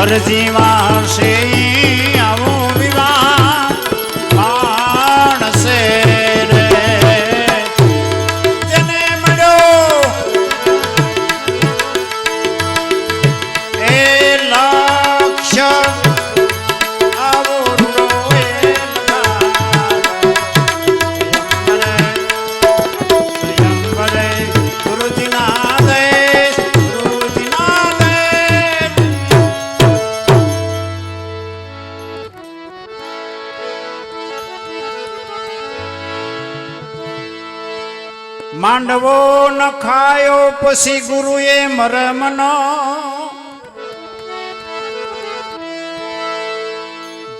અરજી વાસે ન ખાયો, પછી ગુરુએ મરમનો.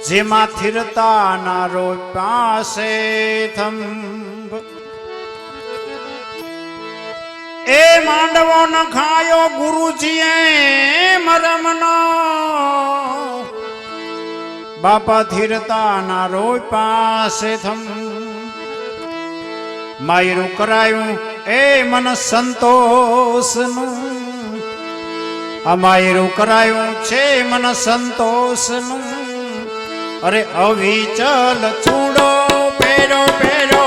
જેમાં થિરતા નારો પાસે થંભ. એ માંડવો ન ખાયો, ગુરુજીએ મરમનો. બાપા ધિરતાના રોય પાસે થમ માયરું કરાયું એ મન સંતોષનું. આ માયરું કરાયું છે મન સંતોષનું. અરે અવિચલ છૂડો પેરો પેરો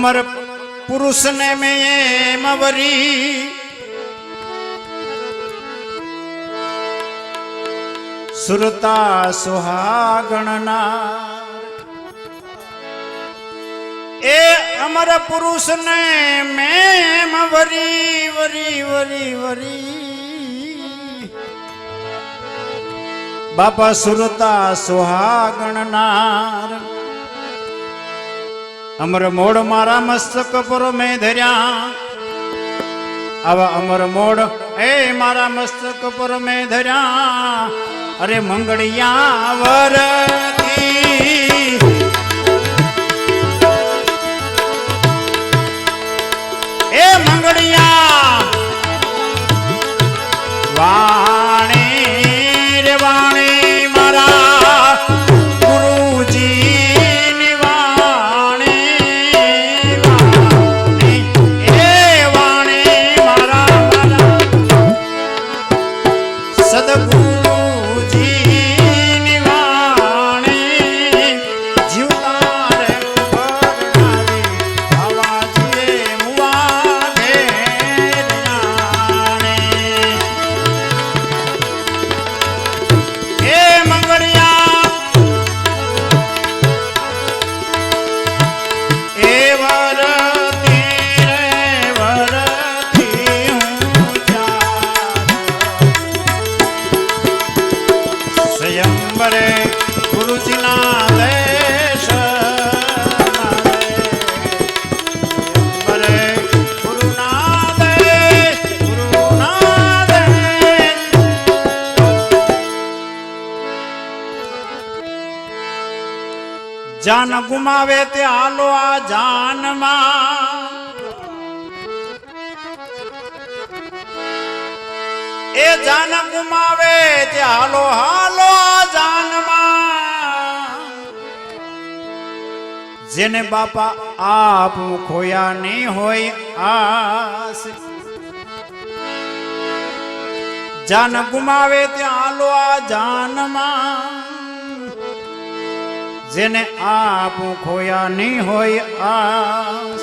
અમર પુરુષને મેં વરી સુરતા સુહાગણના એ અમર પુરુષને મેં વરી વરી વરી વરી બાપા સુરતા સુહાગણનાર અમર મોડ મારા મસ્તક પર મેં ધર્યા. આવા અમર મોડ એ મારા મસ્તક પર મેં ધર્યા. અરે મંગળિયા વરતી એ મંગળિયા. વાણી Santa Cruz. જાન ગુમાવે તે હાલો આ જાનમાં. એ જાન ગુમાવે તે હાલો હાલો આ જાનમાં. જેને બાપા આપ ખોયા નહીં હોય આસ. જાન ગુમાવે ત્યાં હાલો આ જાનમાં. જેને આપું ખોયા નહીં હોય આસ.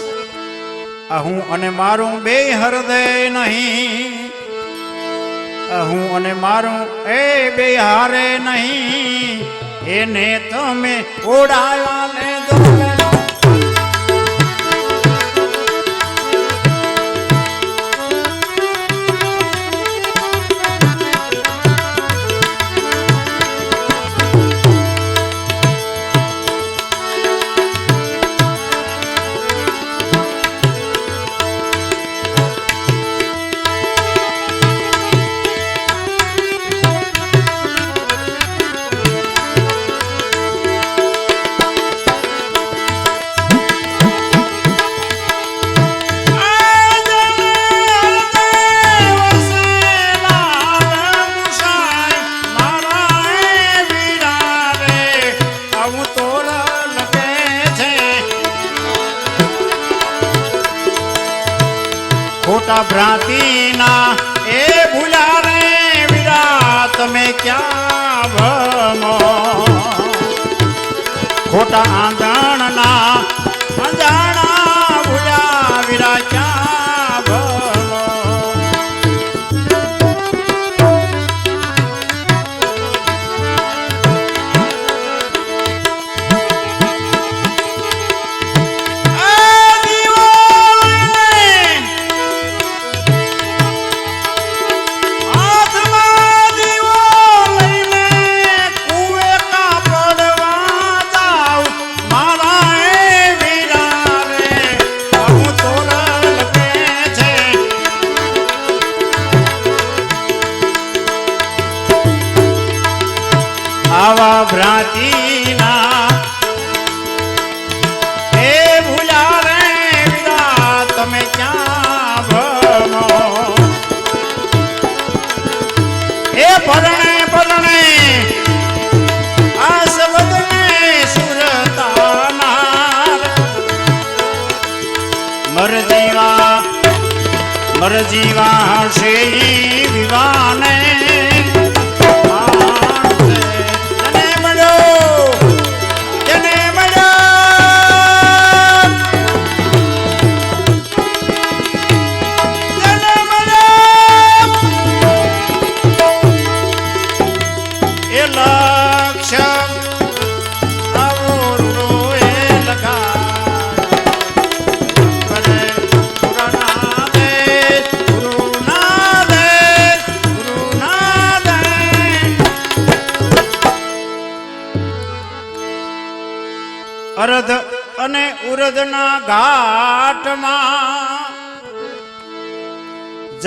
આ હું અને મારું બે હૃદય નહીં. અહું અને મારું એ બે હારે નહીં. એને તમે ઓડાયા ને દોલે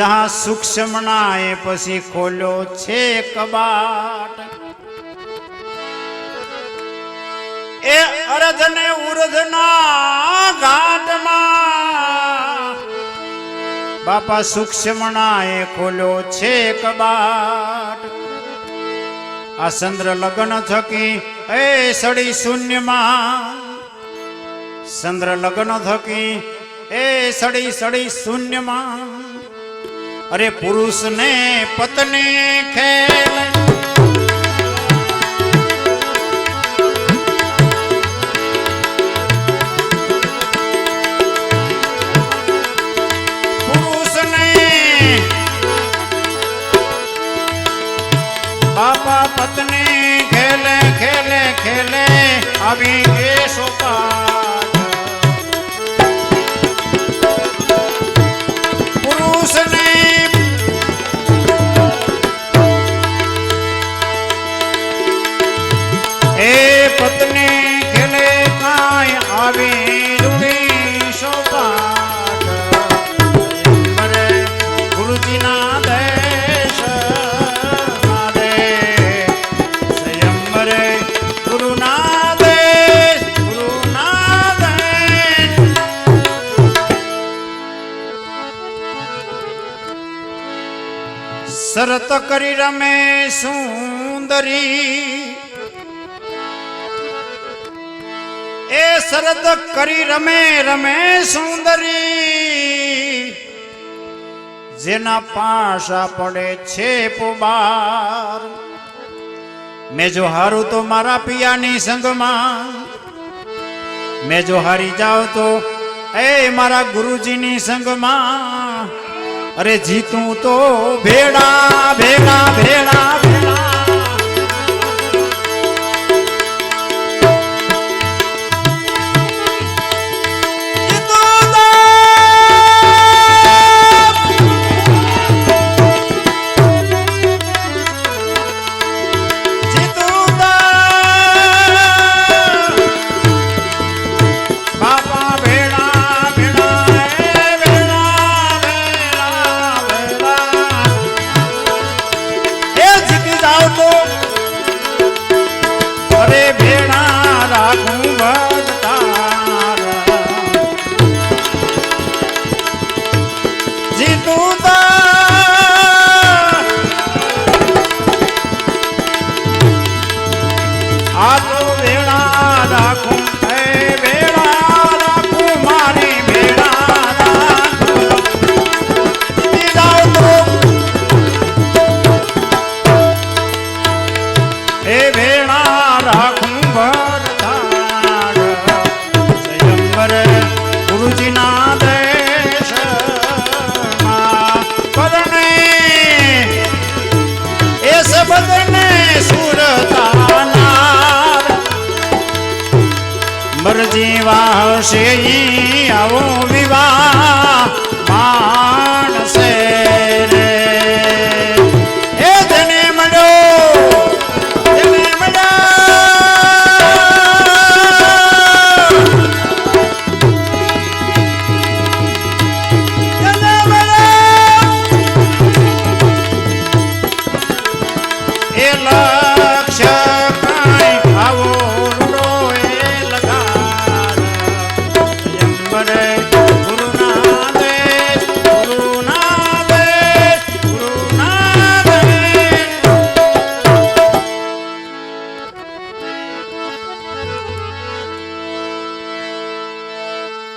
જહાં એ પછી ખોલ્યો છે કબાટ. એ અરધ ને ઉરધના ઘાટમાં બાપા એ ખોલ્યો છે કબાટ. આ ચંદ્ર લગ્ન થકી એ સડી શૂન્યમાં. ચંદ્ર લગ્ન થકી એ સડી સડી શૂન્યમાં. અરે પુરુષને પત્ની ખેલ. પુરુષને બાપા પત્ની ખેલે ખેલે ખેલે આવી કે સોપાટ શરત કરી રમે સુંદરી. એ શરત કરી રમે રમે સુંદરી. જેના પાસા પડે છે પુબાર. મેં જો હારું તો મારા પિયાની સંગમાં. મેં જો હારી જાઉં તો એ મારા ગુરુજીની સંગમાં. અરે જીતું તો ભેડા ભેડા ભેડા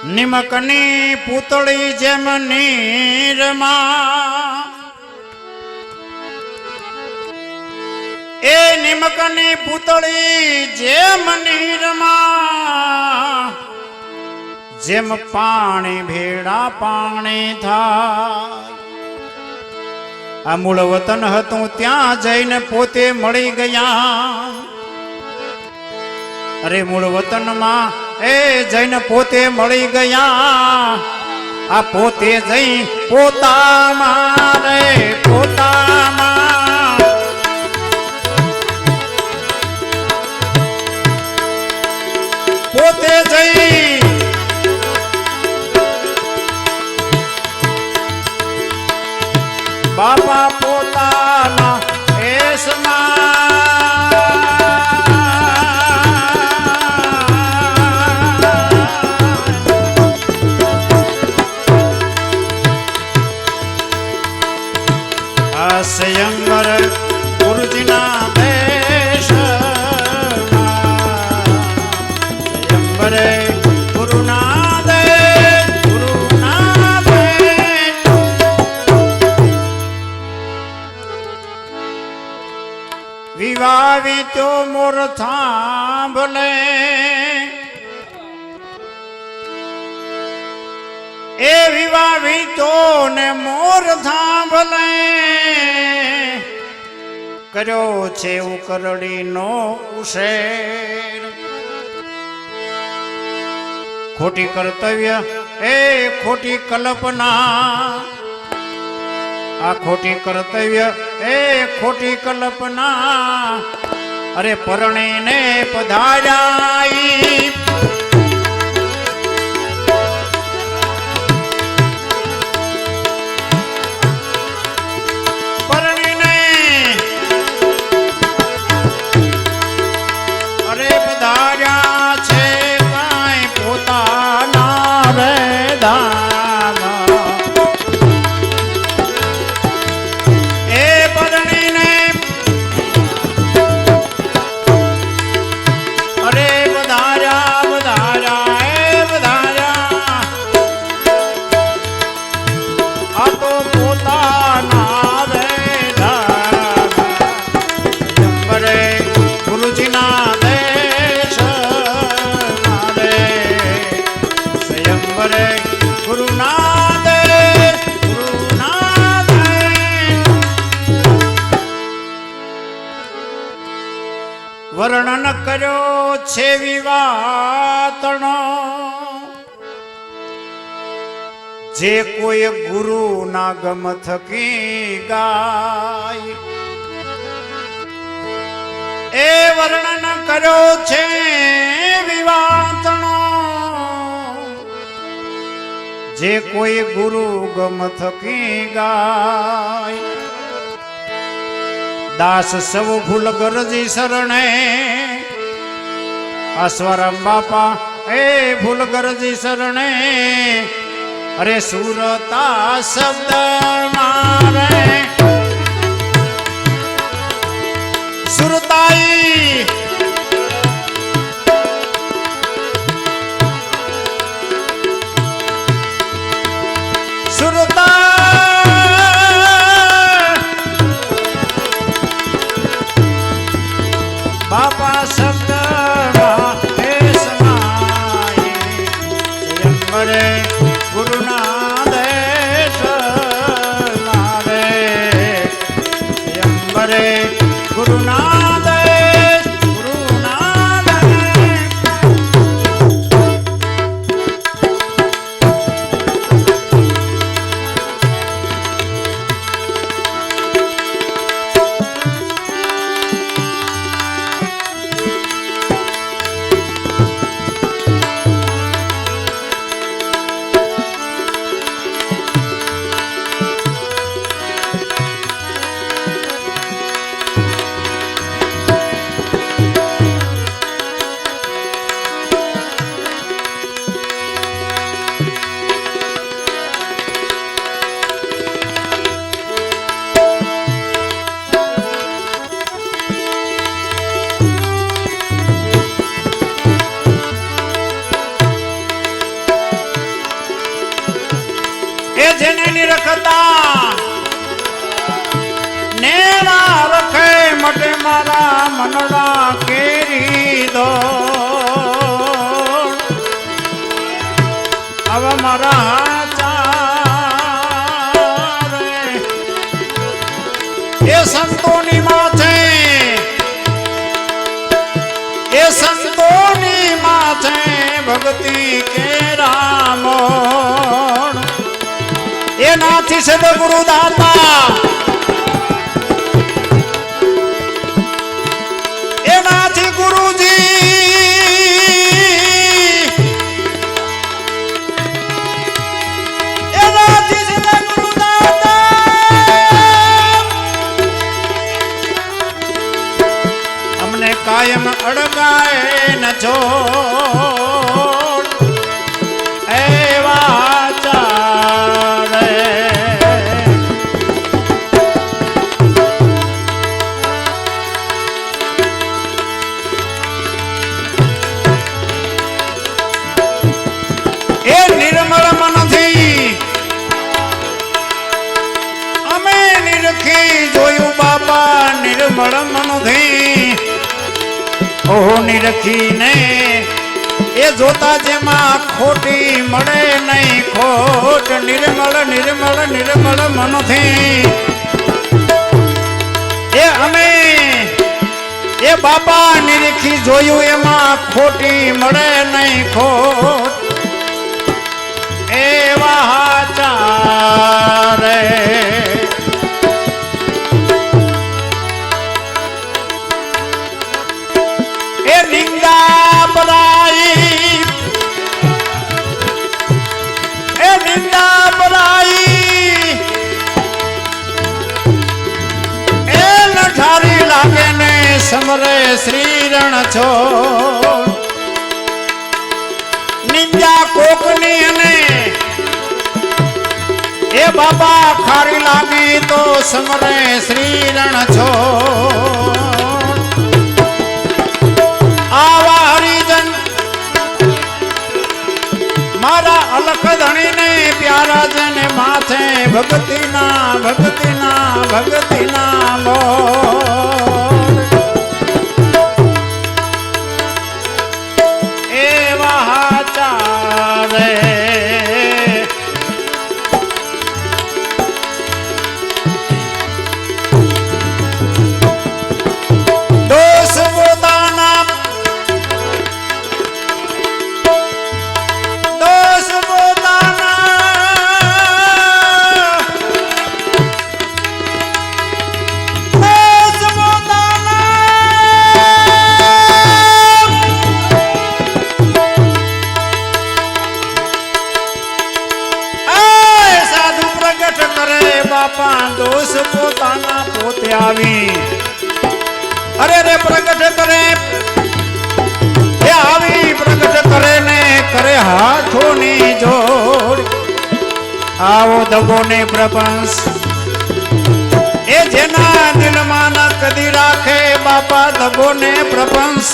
નિમકની પૂતળી જેમ નીરમાં એ નિમકની પૂતળી જેમ નીરમાં, જેમ પાણી ભેડા પાણી થાય. આ મૂળ વતન હતું ત્યાં જઈને પોતે મળી ગયા. અરે મૂળ વતનમાં એ જઈને પોતે મળી ગયા. આ પોતે જઈ પોતામાં રે, પોતામાં આ સ્વયંવર ગુરુજીના દેશમાં સ્વયંવરે ગુરુના તો મોર થાંભલે વિવાહિતો ને મોર સાંભલે કર્યો છે ઉકરડીનો ઉશેર. ખોટી કર્તવ્ય એ ખોટી કલ્પના. આ ખોટી કર્તવ્ય એ ખોટી કલ્પના. અરે પરણીને પધારાઈ. જે કોઈ ગુરુ ના ગમ થકી ગાય. એ વર્ણન કર્યો છે વિવાતણો. જે કોઈ ગુરુ ગમ થકી ગાય. દાસ સૌ ભૂલ ગરજી શરણે. અસ્વરમ બાપા, એ ભૂલ ગરજી શરણે. અરે સુરતા શબ્દ મારે સુરતાઈ નિરખી જોયું બાપા નિર્મળ મનથી. ઓહો નિરખીને એ જોતા જેમાં ખોટી મળે નહીં. ખોટ નિર્મળ નિર્મળ નિર્મળ મનથી. એ અમે એ બાપા નિરખી જોયું એમાં ખોટી મળે નહીં. ખોટ એવા ચારે સમરે શ્રી રણ છો. નિંજા કોકની અને એ બાબા ખારી લાગી તો સમરે શ્રી રણ છો. આવા હરિજન, મારા અલખ ધણીને પ્યારા જન માથે ભક્તિના ભક્તિના ભક્તિના મોર રાખે બાપા દબોને પ્રપંચ.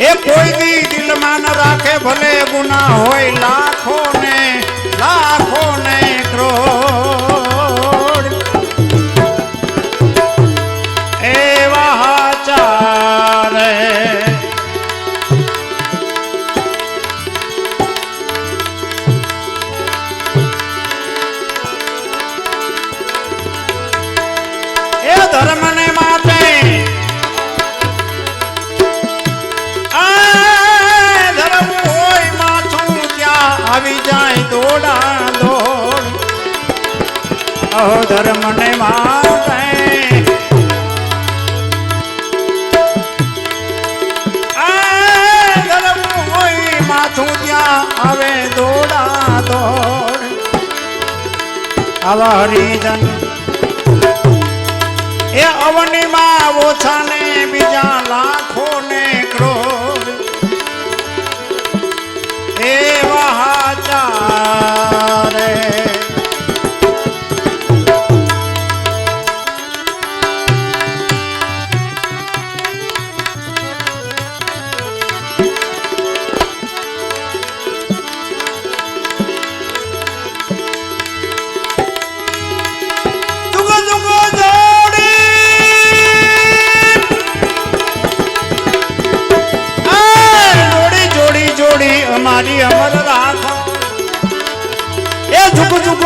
એ કોઈ દી દિલમાં ન રાખે ભલે ગુના હોય લાખો ને લાખો ને કરોડ અહો ધર્મને ને ધર્મ હોય માથું ત્યાં આવે દોડા દોડ. આવા હરિજન. એ અવનીમાં ઓછા ને બીજા લાખો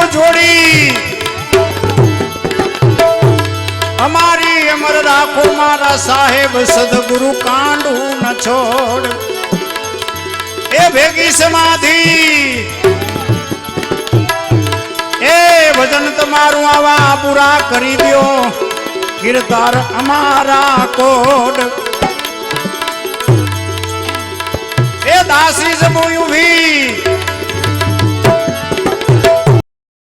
જોડી. અમારી અમર રાખો મારા સાહેબ, સદગુરુ કાંડુ ન છોડ. એ ભેગી સમાધિ. એ ભજન તમારું આવા પૂરા કરી દ્યો કીર્તાર અમારા કોડ. એ દાસી જમું ઊભી